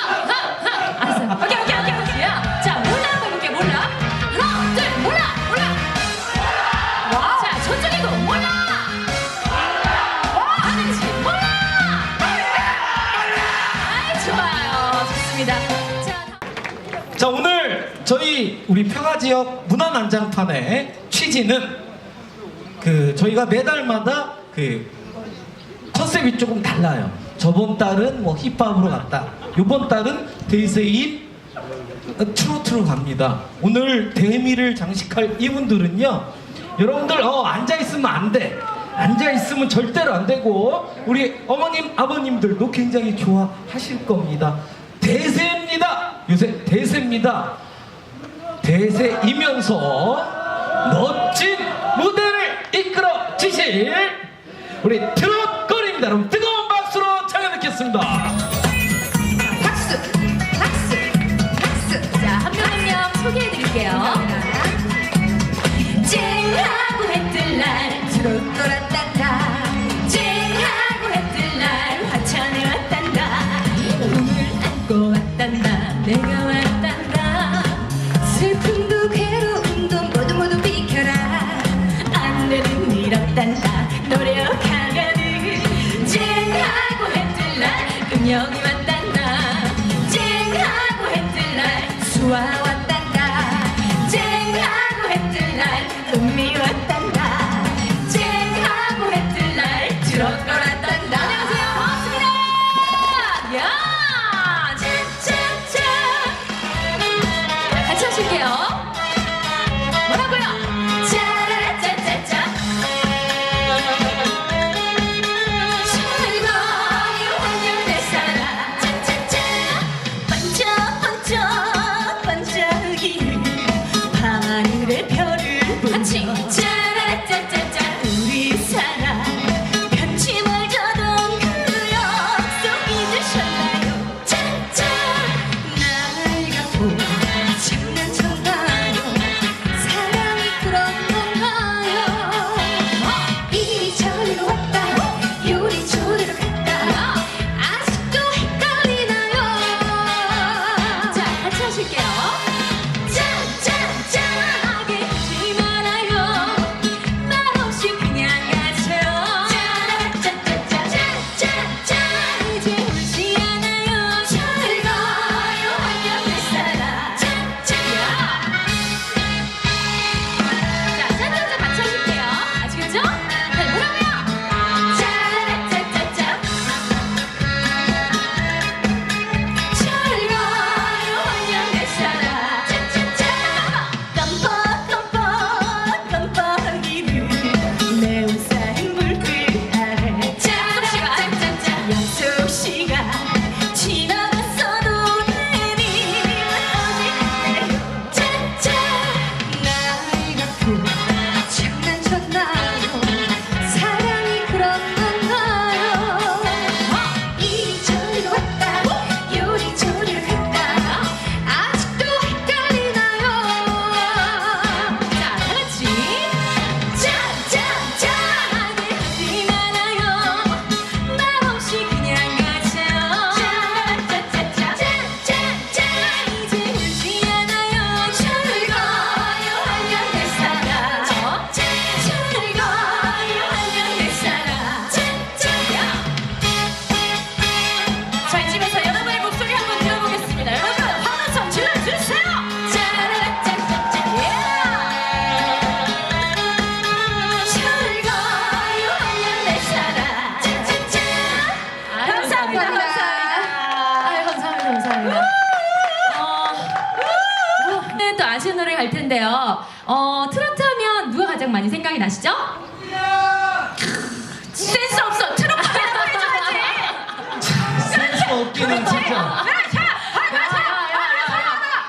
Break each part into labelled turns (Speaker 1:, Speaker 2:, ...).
Speaker 1: 알았어요. 오케이, 오케이, 오케이, 오케이. 야, 자, 몰라 한번 해볼게, 몰라. 하나, 둘, 몰라, 몰라. 자, 저쪽에도 몰라. 하는지 몰라. 아이, 좋아요. 좋습니다. 자, 다음.
Speaker 2: 자 오늘 저희 우리 평화 지역 문화 난장판의 취지는 그 저희가 매달마다 그 컨셉이 조금 달라요. 저번 달은 뭐 힙합으로 갔다. 이번 달은 데이세인 트로트로 갑니다. 오늘 대미를 장식할 이분들은요. 여러분들 어 앉아 있으면 안 돼. 앉아 있으면 절대로 안 되고 우리 어머님 아버님들도 굉장히 좋아하실 겁니다. 대세입니다. 요새 대세입니다. 대세이면서 멋진 무대를 이끌어 주실 우리 트롯걸입니다. 여러분 뜨거운
Speaker 1: arasında.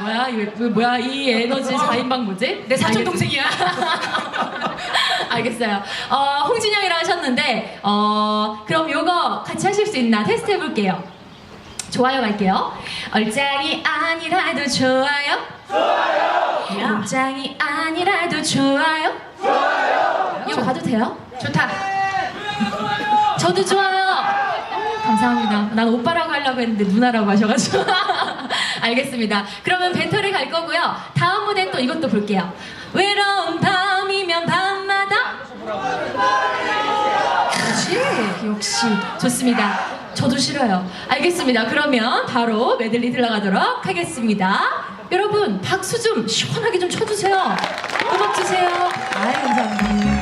Speaker 1: 뭐야 이 뭐야 이 에너지 어. 4인방 뭐지? 내 사촌 동생이야. 알겠어요. 어, 홍진영이라 하셨는데 어, 그럼 요거 같이 하실 수 있나 테스트 해볼게요. 좋아요 갈게요. 얼짱이 아니라도 좋아요. 좋아요. 얼짱이 아니라도 좋아요. 좋아요. 이거 봐도 돼요? 네. 좋다. 저도 좋아요. 감사합니다. 난 오빠라고 하려고 했는데 누나라고 하셔가지고. 알겠습니다. 그러면 벤터를 갈 거고요. 다음 무대 또 이것도 볼게요. 외로운 밤이면 밤마다 역시 좋습니다. 저도 싫어요. 알겠습니다. 그러면 바로 메들리 들어가도록 하겠습니다. 여러분 박수 좀 시원하게 좀 쳐주세요. 음악 주세요. 아유 감사합니다.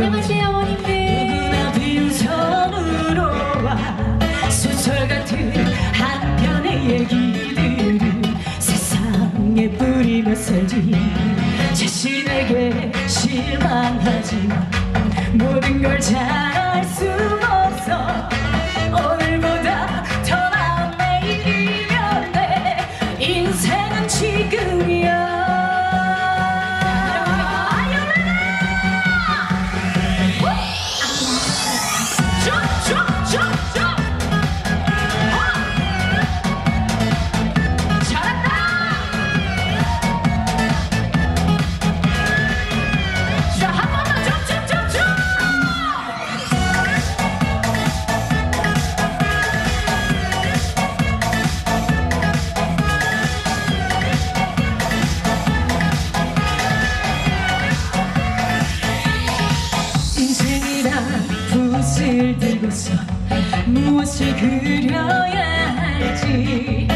Speaker 1: 안녕하세요,
Speaker 3: 어머님들.
Speaker 1: 누구나 빈손으로 와. 소설 같은 한 편의 얘기들을 세상에 뿌리며 살지. 자신에게 실망하지만 모든 걸잘 인생이란 붓을 들고서 무엇을 그려야 할지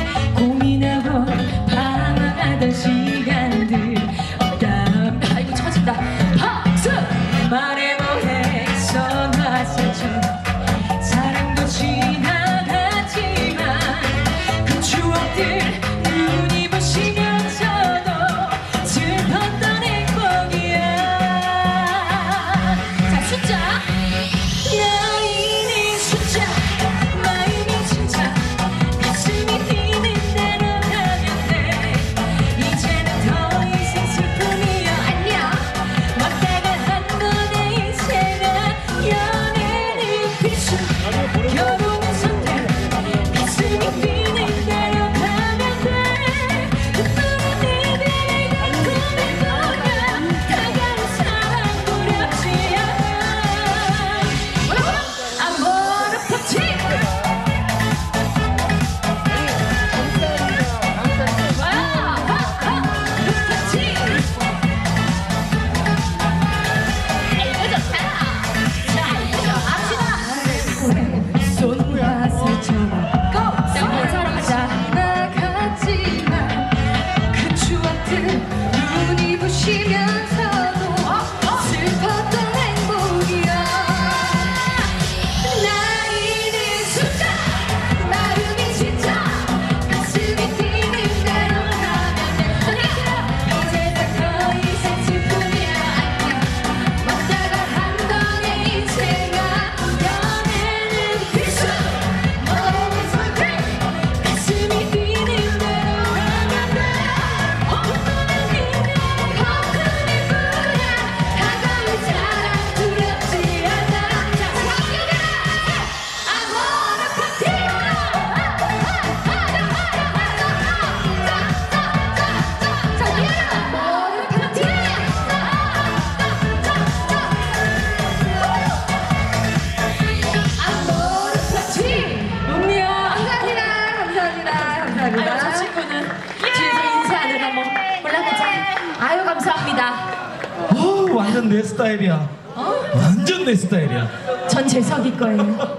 Speaker 3: 거예요.
Speaker 2: 어,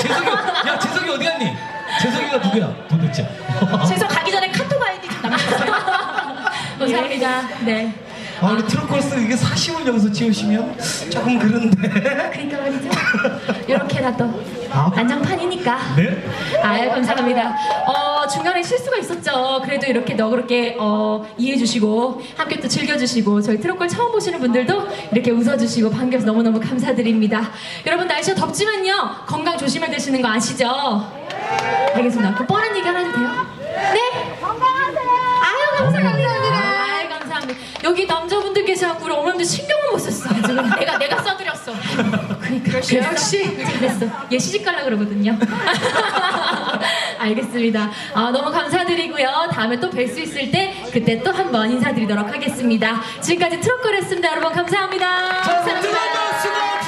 Speaker 2: 재석이, 야 재석이 어디 갔니? 재석이가 누구야 도대체?
Speaker 3: 재석 가기 전에 카톡 아이디 좀 남겨주세요. 감사합니다. 네.
Speaker 2: 아, 우리 트로콜스 이게 사심을 여기서 지으시면 조금 그런데.
Speaker 3: 그러니까 말이죠. 이렇게 나 또
Speaker 2: 아.
Speaker 3: 난장판이니까.
Speaker 2: 네?
Speaker 3: 아유 감사합니다. 어 중간에 실수가 있었죠. 그래도 이렇게 너그럽게 어, 이해해주시고 함께 또 즐겨주시고 저희 트로콜 처음 보시는 분들도 이렇게 웃어주시고 반겨서 너무너무 감사드립니다. 여러분 날씨가 덥지만요 건강 조심해 드시는 거 아시죠? 알겠습니다. 그 뻔한 얘기 하나 해도 돼요? 네? 건강하세요. 아유 감사합니다. 아유 감사합니다. 여기 남자분들께서 자꾸 우리 어머님들 신경을 못 썼어. 지금 내가 내가 써드렸어. 그러니까 역시 그랬어. 얘 시집 갈라 그러거든요. 알겠습니다. 아, 너무 감사드리고요. 다음에 또 뵐 수 있을 때 그때 또 한 번 인사드리도록 하겠습니다. 지금까지 트로커였습니다. 여러분 감사합니다.
Speaker 2: 자,
Speaker 3: 감사합니다.